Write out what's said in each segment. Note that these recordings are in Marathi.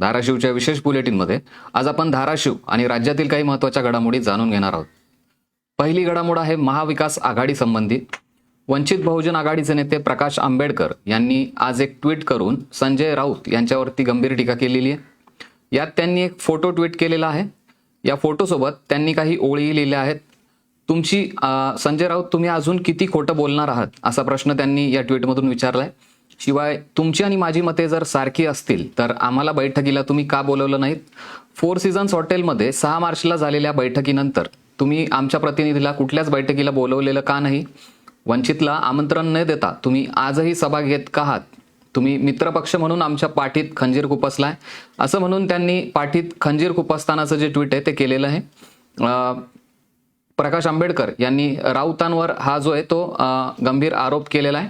धाराशिवच्या विशेष बुलेटिनमध्ये आज आपण धाराशिव आणि राज्यातील काही महत्त्वाच्या घडामोडी जाणून घेणार आहोत. पहिली घडामोड आहे महाविकास आघाडी संबंधी वंचित बहुजन आघाडीचे नेते प्रकाश आंबेडकर यांनी आज एक ट्विट करून संजय राऊत यांच्यावरती गंभीर टीका केलेली आहे. यात त्यांनी एक फोटो ट्विट केलेला आहे. या फोटोसोबत त्यांनी काही ओळी लिहिल्या आहेत. तुमची संजय राऊत तुम्ही अजून किती खोटं बोलणार आहात असा प्रश्न त्यांनी या ट्विटमधून विचारला आहे शिवाय तुमची आणि माझी मते जर सारखी असतील तर आम्हाला बैठकीला तुम्ही का बोलवलं नाहीत? फोर सीझन्स हॉटेलमध्ये सहा मार्चला झालेल्या बैठकीनंतर तुम्ही आमच्या प्रतिनिधीला कुठल्याच बैठकीला बोलवलेलं का नाही? वंचितला आमंत्रण न देता तुम्ही आजही सभा घेत का आहात? तुम्ही मित्रपक्ष म्हणून आमच्या पाठीत खंजीर खुपसलाय. असं म्हणून त्यांनी पाठीत खंजीर खुपसतानाचं जे ट्विट आहे ते केलेलं आहे. प्रकाश आंबेडकर यांनी राऊतांवर हा जो आहे तो गंभीर आरोप केलेला आहे.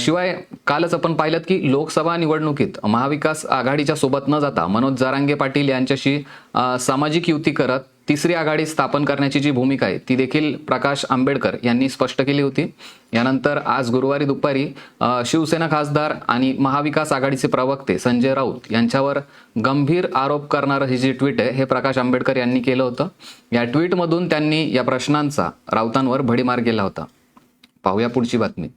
शिवाय कालच आपण पाहिलं की लोकसभा निवडणुकीत महाविकास आघाडीच्या सोबत न जाता मनोज जारांगे पाटील यांच्याशी सामाजिक युती करत तिसरी आघाडी स्थापन करण्याची जी भूमिका आहे ती देखील प्रकाश आंबेडकर यांनी स्पष्ट केली होती. यानंतर आज गुरुवारी दुपारी शिवसेना खासदार आणि महाविकास आघाडीचे प्रवक्ते संजय राऊत यांच्यावर गंभीर आरोप करणारं हे जे ट्विट आहे हे प्रकाश आंबेडकर यांनी केलं होतं. या ट्विटमधून त्यांनी या प्रश्नांचा राऊतांवर भडीमार केला होता. पाहूया पुढची बातमी.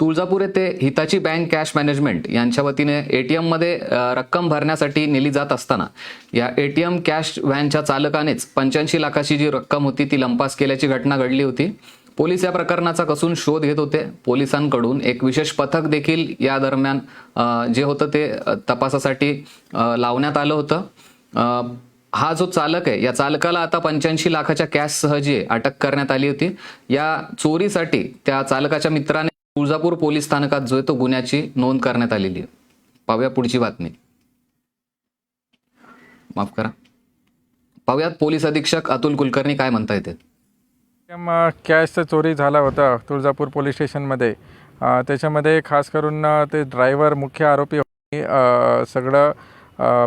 तुळजापूर येथे हिताची बँक कॅश मॅनेजमेंट यांच्या वतीने ए टी एममध्ये रक्कम भरण्यासाठी नेली जात असताना या एटीएम कॅश व्हॅनच्या चालकानेच पंच्याऐंशी लाखाची जी रक्कम होती ती लंपास केल्याची घटना घडली होती. पोलीस या प्रकरणाचा कसून शोध घेत होते. पोलिसांकडून एक विशेष पथक देखील या दरम्यान जे होतं ते तपासासाठी लावण्यात आलं होतं. हा जो चालक आहे या चालकाला आता पंच्याऐंशी लाखाच्या कॅशसह जी अटक करण्यात आली होती. या चोरीसाठी त्या चालकाच्या मित्राने तुळजापूर पोलीस स्थानकात जो आहे तो गुन्ह्याची नोंद करण्यात आलेली आहे. पाहूया पुढची बातमी. माफ करा. पाहूयात पोलीस अधीक्षक अतुल कुलकर्णी काय म्हणता येते कॅशचं चोरी झाला होता तुळजापूर पोलीस स्टेशनमध्ये. त्याच्यामध्ये खास करून ते ड्रायव्हर मुख्य आरोपी सगळं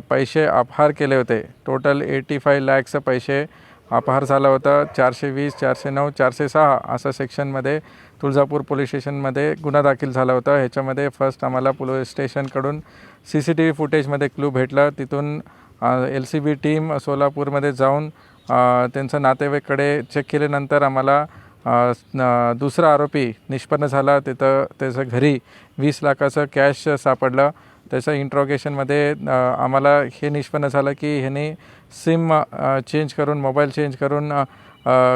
पैसे अपहार केले होते. टोटल एटी फाय लॅक्स पैसे अपहार झाला होता. चारशे वीस चारशे नऊ चारशे सहा असं सेक्शनमध्ये तुळजापूर पोलीस स्टेशनमध्ये गुन्हा दाखल झाला होता. ह्याच्यामध्ये फर्स्ट आम्हाला पोलीस स्टेशनकडून सी सी टी व्ही फुटेजमध्ये क्लू भेटला. तिथून एल सी बी टीम सोलापूरमध्ये जाऊन त्यांचं नातेवाईकडे चेक केल्यानंतर आम्हाला दुसरा आरोपी निष्पन्न झाला. तिथं त्याचं घरी वीस लाखाचं कॅश सापडलं. त्याचं इंट्रॉगेशनमध्ये आम्हाला हे निष्पन्न झालं की ह्याने सिम चेंज करून मोबाईल चेंज करून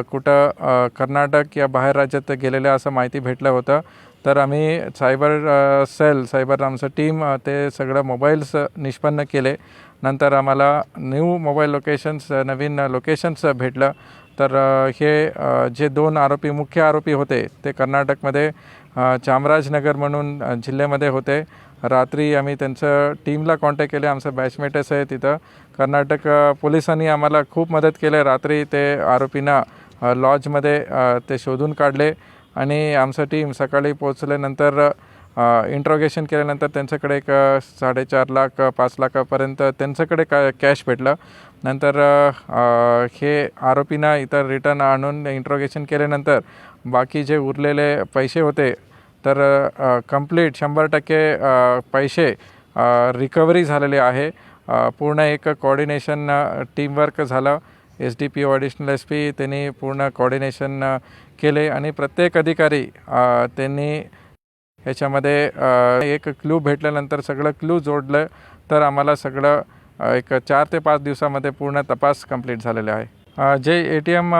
कुठं कर्नाटक या बाहेर राज्यात गेलेलं असं माहिती भेटलं होतं. तर आम्ही सायबर सेल सायबर आमचं टीम ते सगळं मोबाईल्स निष्पन्न केले. नंतर आम्हाला न्यू मोबाईल लोकेशन्स नवीन लोकेशन्स भेटलं. तर हे जे दोन आरोपी मुख्य आरोपी होते ते कर्नाटकमध्ये चामराजनगर म्हणून जिल्ह्यामध्ये होते. रात्री आम्ही त्यांचं टीमला कॉन्टॅक्ट केले. आमचं बॅचमेटच आहे तिथं. कर्नाटक पोलिसांनी आम्हाला खूप मदत केली. रात्री ते आरोपींना लॉजमध्ये ते शोधून काढले. आणि आमचं टीम सकाळी पोचल्यानंतर इंट्रोगेशन केल्यानंतर त्यांच्याकडे एक साडेचार लाख पाच लाखापर्यंत त्यांच्याकडे का कॅश भेटलं. नंतर हे आरोपींना इतर रिटर्न आणून इंट्रोगेशन केल्यानंतर बाकी जे उरलेले पैसे होते तर कंप्लीट शंभर टक्के पैसे रिकव्हरी झालेले आहे. पूर्ण एक कोऑर्डिनेशन टीमवर्क झालं. S D P O additional S P त्यांनी पूर्ण कोऑर्डिनेशन केले आणि प्रत्येक अधिकारी त्यांनी ह्याच्यामध्ये एक क्लू भेटल्यानंतर सगळं क्लू जोडलं तर आम्हाला सगळं एक चार ते पाच दिवसामध्ये पूर्ण तपास कंप्लीट झालेले आहे. जे ए टी एम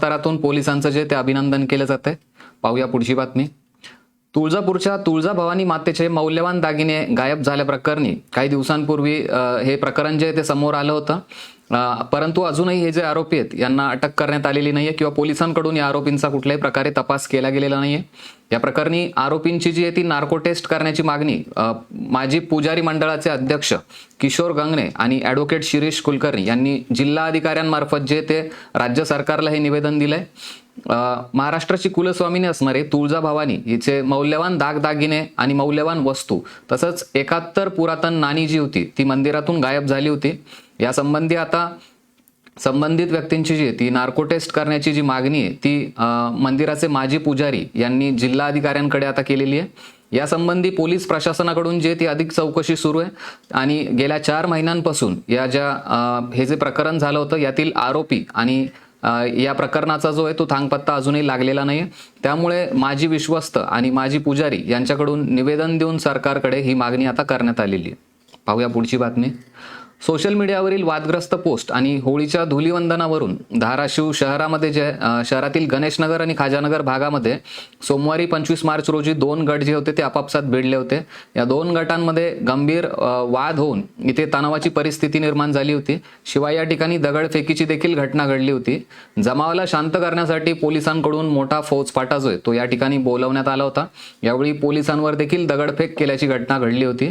स्तरातून पोलिसांचं जे ते अभिनंदन केलं जात आहे पाहूया पुढची बातमी. तुळजापूरच्या तुळजाभवानी मातेचे मौल्यवान दागिने गायब झाल्याप्रकरणी काही दिवसांपूर्वी हे प्रकरण जे ते समोर आलं होतं. परंतु अजूनही हे जे आरोपी आहेत यांना अटक करण्यात आलेली नाहीये किंवा पोलिसांकडून या आरोपींचा कुठल्याही प्रकारे तपास केला गेलेला नाहीये. या प्रकरणी आरोपींची जी आहे ती नार्को टेस्ट करण्याची मागणी माजी पुजारी मंडळाचे अध्यक्ष किशोर गंगणे आणि ॲडव्होकेट शिरीष कुलकर्णी यांनी जिल्हा अधिकाऱ्यांमार्फत जे ते राज्य सरकारला हे निवेदन दिलंय. महाराष्ट्राची कुलस्वामिनी असणारे तुळजाभवानी हिचे मौल्यवान दागदागिने आणि मौल्यवान वस्तू तसंच एकाहत्तर पुरातन नाणी जी होती ती मंदिरातून गायब झाली होती. या संबंधी आता संबंधित व्यक्तींची जी ती नार्को टेस्ट करण्याची जी मागणी आहे ती मंदिराचे माजी पुजारी यांनी जिल्हा अधिकाऱ्यांकडे आता केलेली आहे. यासंबंधी पोलीस प्रशासनाकडून जे ती अधिक चौकशी सुरू आहे. आणि गेल्या चार महिन्यांपासून या ज्या हे जे प्रकरण झालं होतं यातील आरोपी आणि या प्रकरणाचा जो आहे तो थांगपत्ता अजूनही लागलेला नाही त्यामुळे माजी विश्वस्त आणि माजी पुजारी यांच्याकडून निवेदन देऊन सरकारकडे ही मागणी आता करण्यात आलेली आहे. पाहूया पुढची बातमी. सोशल मीडियावरील वादग्रस्त पोस्ट आणि होळीच्या धुलीवंदनावरून धाराशिव शहरामध्ये जे शहरातील गणेशनगर आणि खाजानगर भागामध्ये सोमवारी पंचवीस मार्च रोजी दोन गट जे होते ते आपापसात भिडले होते. या दोन गटांमध्ये गंभीर वाद होऊन इथे तणावाची परिस्थिती निर्माण झाली होती. शिवाय या ठिकाणी दगडफेकीची देखील घटना घडली होती. जमावाला शांत करण्यासाठी पोलिसांकडून मोठा फौजफाटा जो आहे तो या ठिकाणी बोलवण्यात आला होता. यावेळी पोलिसांवर देखील दगडफेक केल्याची घटना घडली होती.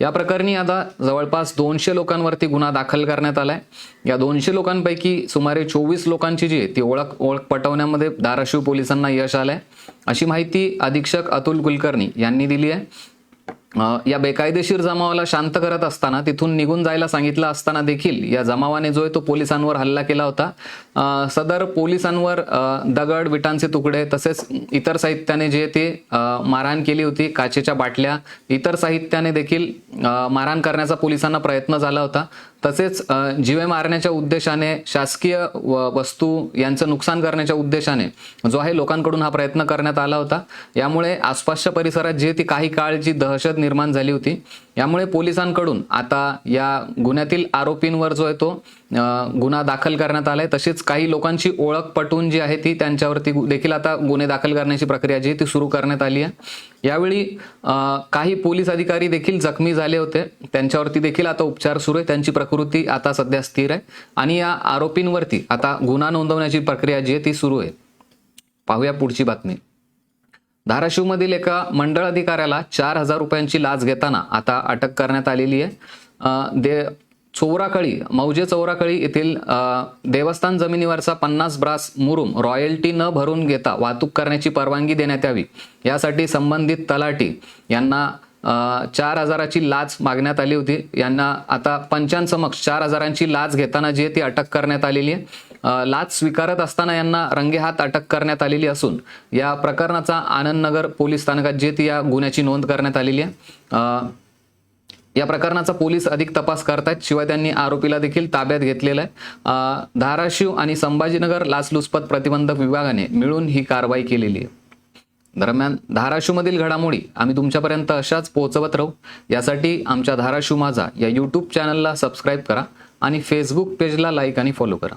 या प्रकरणी आता जवळपास दोनशे लोकांवर लोकांवरती गुन्हा दाखल करण्यात आलाय. या दोनशे लोकांपैकी सुमारे चोवीस लोकांची जी आहे ती ओळख ओळख पटवण्यामध्ये धाराशिव पोलिसांना यश आलंय. अशी माहिती अधीक्षक अतुल कुलकर्णी यांनी दिली आहे. या बेकायदेशीर जमावाला शांत करत असताना तिथून निघून जायला सांगितलं असताना देखील या जमावाने जो आहे तो पोलिसांवर हल्ला केला होता. सदर पोलिसांवर दगड विटांचे तुकडे तसेच इतर साहित्याने जे ते मारहाण केली होती काचेच्या बाटल्या इतर साहित्याने देखील मारहाण करण्याचा पोलिसांना प्रयत्न झाला होता. तसेच जीवे मारण्याच्या उद्देशाने शासकीय व- वस्तू यांचं नुकसान करण्याच्या उद्देशाने जो आहे लोकांकडून हा प्रयत्न करण्यात आला होता. यामुळे आसपासच्या परिसरात जे ती काही काळ जी दहशत निर्माण झाली होती. यामुळे पोलिसांकडून आता या गुन्ह्यातील आरोपींवर जो आहे तो गुन्हा दाखल करण्यात आलाय. तसेच काही लोकांची ओळख पटवून जी आहे ती त्यांच्यावरती देखील आता गुन्हे दाखल करण्याची प्रक्रिया जी आहे ती सुरू करण्यात आली आहे. यावेळी काही पोलीस अधिकारी देखील जखमी झाले होते. त्यांच्यावरती देखील आता उपचार सुरू आहे. त्यांची प्रकृती आता सध्या स्थिर आहे. आणि या आरोपींवरती आता गुन्हा नोंदवण्याची प्रक्रिया जी आहे ती सुरू आहे. पाहूया पुढची बातमी. धाराशिवमधील एका मंडळ अधिकाऱ्याला चार हजार रुपयांची लाच घेताना आता अटक करण्यात आलेली आहे. दे चौराकळी मौजे चौराकळी येथील देवस्थान जमिनीवरचा पन्नास ब्रास मुरुम रॉयल्टी न भरून घेता वाहतूक करण्याची परवानगी देण्यात यावी. यासाठी संबंधित तलाठी यांना चार हजाराची लाच मागण्यात आली होती. यांना आता पंचांसमक्ष चार हजारांची लाच घेताना जी आहे ती अटक करण्यात आलेली आहे. लाच स्वीकारत असताना यांना रंगेहात अटक करण्यात आलेली असून या प्रकरणाचा आनंदनगर पोलीस स्थानकात जे ती या गुन्ह्याची नोंद करण्यात आलेली आहे. या प्रकरणाचा पोलीस अधिक तपास करतायत शिवाय त्यांनी आरोपीला देखील ताब्यात घेतलेला आहे. धाराशिव आणि संभाजीनगर लाचलुचपत प्रतिबंधक विभागाने मिळून ही कारवाई केलेली आहे. दरम्यान धाराशिवमधील घडामोडी आम्ही तुमच्यापर्यंत अशाच पोहोचवत राहू. यासाठी आमच्या धाराशिव माझा या यूट्यूब चॅनलला सबस्क्राईब करा आणि फेसबुक पेजला लाईक आणि फॉलो करा.